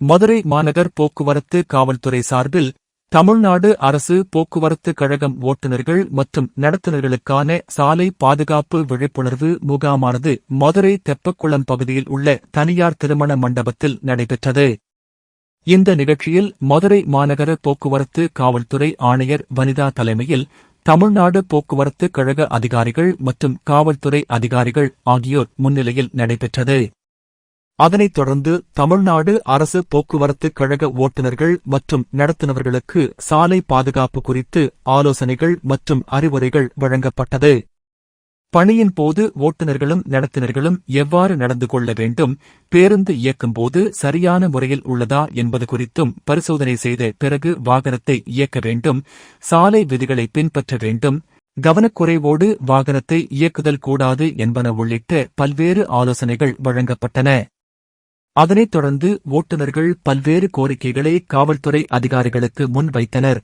மதுரை மாநகர் போக்குவரத்து காவல்துறை சார்பில் தமிழ்நாடு அரசு போக்குவரத்து கழகம் ஓட்டுநர்கள் மற்றும் நடத்துனர்களுக்கான சாலை பாதுகாப்பு விழிப்புணர்வு முகாமானது மதுரை தெப்பக்குளம் பகுதியில் உள்ள தனியார் திருமண மண்டபத்தில் நடைபெற்றது. இந்த நிகழ்ச்சியில் மதுரை மாநகர போக்குவரத்து காவல்துறை ஆணையர் வனிதா தலைமையில் தமிழ்நாடு போக்குவரத்து கழக அதிகாரிகள் மற்றும் காவல்துறை அதிகாரிகள் ஆகியோர் முன்னிலையில் நடைபெற்றது. அதனைத் தொடர்ந்து தமிழ்நாடு அரசு போக்குவரத்து கழக ஓட்டுநர்கள் மற்றும் நடத்துனவர்களுக்கு சாலை பாதுகாப்பு குறித்து ஆலோசனைகள் மற்றும் அறிவுரைகள் வழங்கப்பட்டது. பணியின் போது ஓட்டுநர்களும் நடத்துனர்களும் எவ்வாறு நடந்து கொள்ள வேண்டும் பேருந்து இயக்கும்போது சரியான முறையில் உள்ளதா என்பது குறித்தும் பரிசோதனை செய்த பிறகு வாகனத்தை இயக்க வேண்டும் சாலை விதிகளை பின்பற்ற வேண்டும் கவனக்குறைவோடு வாகனத்தை இயக்குதல் கூடாது என்பன உள்ளிட்ட பல்வேறு ஆலோசனைகள் வழங்கப்பட்டன. அதனைத் தொடர்ந்து ஓட்டுநர்கள் பல்வேறு கோரிக்கைகளை காவல்துறை அதிகாரிகளுக்கு முன்வைத்தனர்.